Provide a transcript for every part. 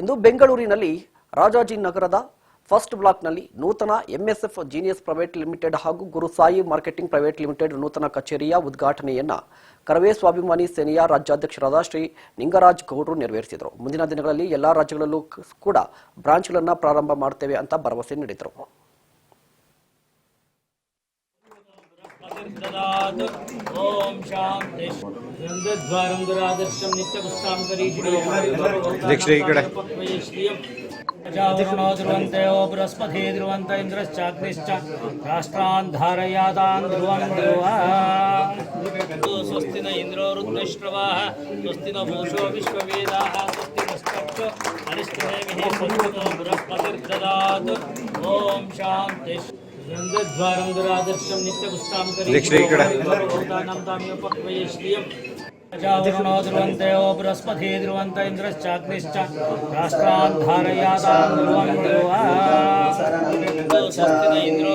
ಇಂದು ಬೆಂಗಳೂರಿನಲ್ಲಿ ರಾಜಾಜಿ ನಗರದ ಫಸ್ಟ್ ಬ್ಲಾಕ್ನಲ್ಲಿ ನೂತನ ಎಂಎಸ್ಎಫ್ ಜೀನಿಯಸ್ ಪ್ರೈವೇಟ್ ಲಿಮಿಟೆಡ್ ಹಾಗೂ ಗುರುಸಾಯಿ ಮಾರ್ಕೆಟಿಂಗ್ ಪ್ರೈವೇಟ್ ಲಿಮಿಟೆಡ್ ನೂತನ ಕಚೇರಿಯ ಉದ್ಘಾಟನೆಯನ್ನು ಕರವೇ ಸ್ವಾಭಿಮಾನಿ ಸೇನೆಯ ರಾಜ್ಯಾಧ್ಯಕ್ಷರಾದ ಶ್ರೀ ನಿಂಗರಾಜ್ ಗೌಡರು ನೆರವೇರಿಸಿದರು. ಮುಂದಿನ ದಿನಗಳಲ್ಲಿ ಎಲ್ಲ ರಾಜ್ಯಗಳಲ್ಲೂ ಕೂಡ ಬ್ರಾಂಚ್ಗಳನ್ನು ಪ್ರಾರಂಭ ಮಾಡುತ್ತೇವೆ ಅಂತ ಭರವಸೆ ನೀಡಿದರು. ಓಂ గ్రంథద్వారం దురాదర్శం నిత్యపుష్టాం కరీషి ఇక్కడ ప్రజావరుణో ధ్రువంతయో బృహస్పతి ధ్రువంత ఇంద్రశ్చాగ్నిశ్చ రాష్ట్రాన్ ధారయాతాన్ ధ్రువం ధ్రువా స్వస్తిన ఇంద్రో రుద్రశ్రవా స్వస్తిన భూషో విశ్వవేదా స్వస్తి నష్టో అనిష్టేమి బృహస్పతిర్దదాత్ ఓం శాంతి రంగద్వారంగరాదర్శం నిత్యపుష్టాంకరీపక్వయే శ్రియం ప్రజావరుణో ధ్రువంతయో బృహస్పతి ధ్రువంత ఇంద్రశ్చాగ్నిశ్చ రాష్ట్రాన్ ధారయాతాన్ ధ్రువంతోస్తి ఇంద్రో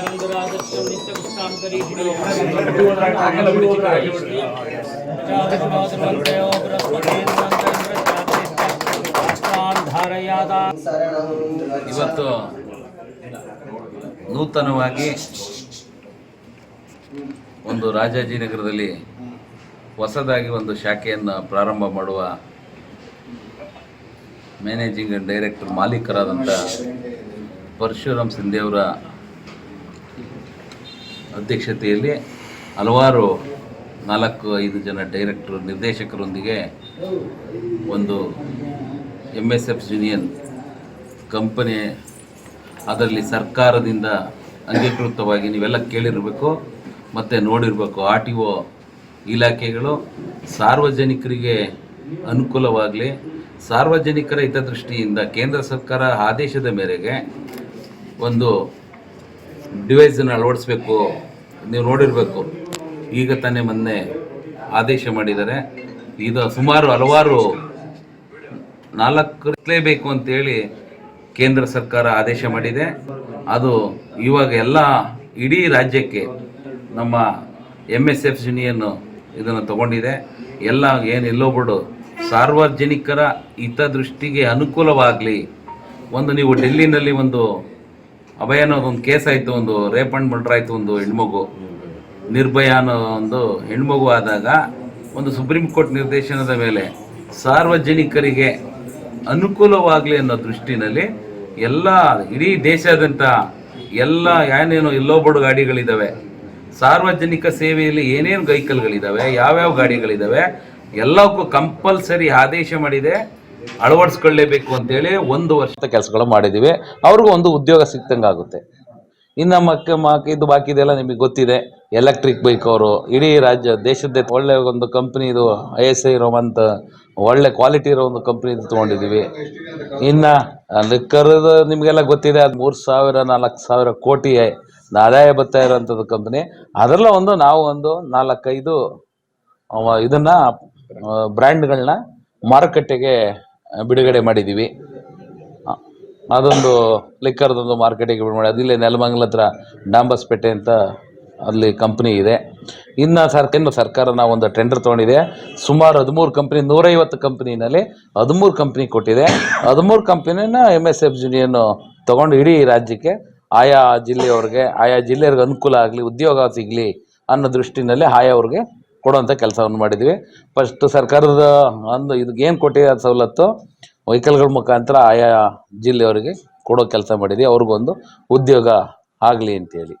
प्रजावरुणोद्रवन्तयो बृहस्पतिर्मन्त्रन्द्रश्चाग्निश्च राष्ट्रान् धारयातान् ಇವತ್ತು ನೂತನವಾಗಿ ಒಂದು ರಾಜಾಜಿನಗರದಲ್ಲಿ ಹೊಸದಾಗಿ ಒಂದು ಶಾಖೆಯನ್ನು ಪ್ರಾರಂಭ ಮಾಡುವ ಮ್ಯಾನೇಜಿಂಗ್ ಡೈರೆಕ್ಟರ್ ಮಾಲೀಕರಾದಂಥ ಪರಶುರಾಮ್ ಸಿಂಧೆಯವರ ಅಧ್ಯಕ್ಷತೆಯಲ್ಲಿ ಹಲವಾರು ನಾಲ್ಕು, ಐದು ಜನ ಡೈರೆಕ್ಟರ್, ನಿರ್ದೇಶಕರೊಂದಿಗೆ ಒಂದು M S F union company, ಅದರಲ್ಲಿ ಸರ್ಕಾರದಿಂದ ಅಂಗೀಕೃತವಾಗಿ ನೀವೆಲ್ಲ ಕೇಳಿರಬೇಕು, ಮತ್ತು ನೋಡಿರಬೇಕು. ಆರ್ ಟಿ ಒ ಇಲಾಖೆಗಳು ಸಾರ್ವಜನಿಕರಿಗೆ ಅನುಕೂಲವಾಗಲಿ, ಸಾರ್ವಜನಿಕರ ಹಿತದೃಷ್ಟಿಯಿಂದ ಕೇಂದ್ರ ಸರ್ಕಾರ ಆದೇಶದ ಮೇರೆಗೆ ಒಂದು ಡಿವೈಸನ್ನು ಅಳವಡಿಸ್ಬೇಕು, ನೀವು ನೋಡಿರಬೇಕು. ಈಗ ತಾನೇ ಮೊನ್ನೆ ಆದೇಶ ಮಾಡಿದ್ದಾರೆ. ಇದು ಸುಮಾರು ಹಲವಾರು ನಾಲ್ಕು ಅಂತೇಳಿ ಕೇಂದ್ರ ಸರ್ಕಾರ ಆದೇಶ ಮಾಡಿದೆ. ಅದು ಇವಾಗ ಎಲ್ಲ ಇಡೀ ರಾಜ್ಯಕ್ಕೆ ನಮ್ಮ ಎಂ ಎಸ್ ಎಫ್ ಯೂನಿಯನ್ನು ಇದನ್ನು ತಗೊಂಡಿದೆ. ಎಲ್ಲ ಏನು ಬಿಡು, ಸಾರ್ವಜನಿಕರ ಹಿತದೃಷ್ಟಿಗೆ ಅನುಕೂಲವಾಗಲಿ, ಒಂದು ನೀವು ಡೆಲ್ಲಿನಲ್ಲಿ ಒಂದು ಅಭಯ ಅನ್ನೋದು ಒಂದು ಕೇಸ್ ಆಯಿತು, ಒಂದು ರೇಪ್ ಅಂಡ್ ಮರ್ಡರ್ ಆಯಿತು ಒಂದು ಹೆಣ್ಮಗು. ನಿರ್ಭಯ ಅನ್ನೋ ಒಂದು ಹೆಣ್ಮಗು ಆದಾಗ ಒಂದು ಸುಪ್ರೀಂ ಕೋರ್ಟ್ ನಿರ್ದೇಶನದ ಮೇಲೆ ಸಾರ್ವಜನಿಕರಿಗೆ ಅನುಕೂಲವಾಗಲಿ ಅನ್ನೋ ದೃಷ್ಟಿನಲ್ಲಿ ಎಲ್ಲ ಇಡೀ ದೇಶಾದ್ಯಂತ ಎಲ್ಲ ಏನೇನು ಬೋರ್ಡ್ ಗಾಡಿಗಳಿದ್ದಾವೆ ಸಾರ್ವಜನಿಕ ಸೇವೆಯಲ್ಲಿ ಏನೇನು ವೆಹಿಕಲ್ಗಳಿದ್ದಾವೆ ಯಾವ್ಯಾವ ಗಾಡಿಗಳಿದ್ದಾವೆ ಎಲ್ಲಕ್ಕೂ ಕಂಪಲ್ಸರಿ ಆದೇಶ ಮಾಡಿದೆ. ಅಳವಡಿಸ್ಕೊಳ್ಳೇಬೇಕು ಅಂತೇಳಿ ಒಂದು ವರ್ಷದ ಕೆಲಸಗಳು ಮಾಡಿದ್ದೀವಿ. ಅವ್ರಿಗೂ ಒಂದು ಉದ್ಯೋಗ ಸಿಕ್ತಂಗೆ ಆಗುತ್ತೆ. ಇನ್ನು ಮಕ್ಕ ಮಕ್ಕ ಇದು ಬಾಕಿದೆಲ್ಲ ನಿಮಗೆ ಗೊತ್ತಿದೆ. ಎಲೆಕ್ಟ್ರಿಕ್ ಬೈಕ್ ಅವರು, ಇಡೀ ರಾಜ್ಯ, ದೇಶದ್ದೇ ಒಳ್ಳೆ ಒಂದು ಕಂಪ್ನಿ ಇದು ಐ ಎಸ್ ಐ ಇರೋವಂಥ ಒಳ್ಳೆ ಕ್ವಾಲಿಟಿ ಇರೋ ಒಂದು ಕಂಪ್ನಿ ತೊಗೊಂಡಿದ್ದೀವಿ. ಇನ್ನು ಲಿಕ್ಕರ್ದು ನಿಮಗೆಲ್ಲ ಗೊತ್ತಿದೆ, ಅದು ಮೂರು ಸಾವಿರ, ನಾಲ್ಕು ಸಾವಿರ ಕೋಟಿ ಆದಾಯ ಬರ್ತಾ ಇರೋವಂಥದ್ದು ಕಂಪ್ನಿ. ಅದರಲ್ಲ ಒಂದು ನಾವು ಒಂದು ನಾಲ್ಕೈದು ಇದನ್ನ ಬ್ರ್ಯಾಂಡ್ಗಳನ್ನ ಮಾರುಕಟ್ಟೆಗೆ ಬಿಡುಗಡೆ ಮಾಡಿದ್ದೀವಿ. ಅದೊಂದು ಲಿಕ್ಕರ್ದೊಂದು ಮಾರ್ಕೆಟಿಗೆ ಬಿಡುಗಡೆ ಮಾಡಿ ಅದಿಲ್ಲೇ ನೆಲಮಂಗಲ ಹತ್ರ ಡಾಂಬಸ್ಪೇಟೆ ಅಂತ ಅಲ್ಲಿ ಕಂಪ್ನಿ ಇದೆ. ಇನ್ನು ಸರ್ಕಾರ ಸರ್ಕಾರ ನಾವು ಒಂದು ಟೆಂಡರ್ ತೊಗೊಂಡಿದೆ. ಸುಮಾರು ಹದಿಮೂರು ಕಂಪ್ನಿ ನೂರೈವತ್ತು ಕಂಪ್ನಿನಲ್ಲಿ ಹದಿಮೂರು ಕಂಪ್ನಿ ಕೊಟ್ಟಿದೆ. ಹದಿಮೂರು ಕಂಪ್ನಿನ ಎಂ ಎಸ್ ಎಫ್ ಜೂನಿಯನ್ನು ತೊಗೊಂಡು ಇಡೀ ರಾಜ್ಯಕ್ಕೆ ಆಯಾ ಜಿಲ್ಲೆಯವ್ರಿಗೆ ಆಯಾ ಜಿಲ್ಲೆಯವ್ರಿಗೆ ಅನುಕೂಲ ಆಗಲಿ, ಉದ್ಯೋಗ ಸಿಗಲಿ ಅನ್ನೋ ದೃಷ್ಟಿನಲ್ಲಿ ಆಯಾ ಅವ್ರಿಗೆ ಕೊಡುವಂಥ ಕೆಲಸವನ್ನು ಮಾಡಿದ್ವಿ. ಫಸ್ಟ್ ಸರ್ಕಾರದ ಒಂದು ಇದಕ್ಕೆ ಏನು ಕೊಟ್ಟಿದೆ ಸವಲತ್ತು? ವೆಹಿಕಲ್ಗಳ ಮುಖಾಂತರ ಆಯಾ ಜಿಲ್ಲೆಯವರಿಗೆ ಕೊಡೋ ಕೆಲಸ ಮಾಡಿದ್ವಿ. ಅವ್ರಿಗೊಂದು ಉದ್ಯೋಗ ಆಗಲಿ ಅಂತೇಳಿ.